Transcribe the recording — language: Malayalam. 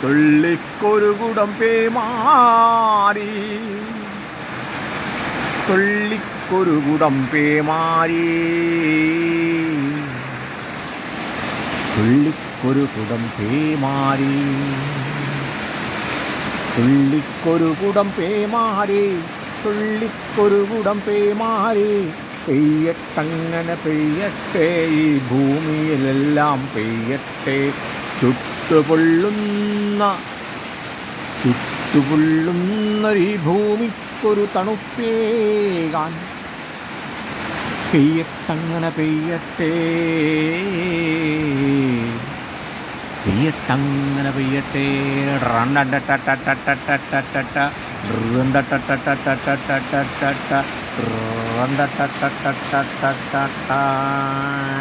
തുള്ളിക്കൊരു കുടം പേമാരി തുള്ളിക്കൊരു കുടം പേമാരി തുള്ളിക്കൊരു കുടം പേമാരി തുള്ളിക്കൊരു കുടം പേമാരി തുള്ളിക്കൊരു കുടം പേമാരി പെയ്യട്ടങ്ങനെ പെയ്യട്ടെ ഈ ഭൂമിയിലെല്ലാം പെയ്യട്ടെ ചുട്ടുപൊള്ളുന്ന ചുട്ടുപൊള്ളുന്ന ഈ ഭൂമിക്കൊരു തണുപ്പേകാൻ പെയ്യട്ടങ്ങനെ പെയ്യട്ടെ പെയ്യട്ടങ്ങനെ പെയ്യട്ടെ Run, da, da, da, da, da, da, da.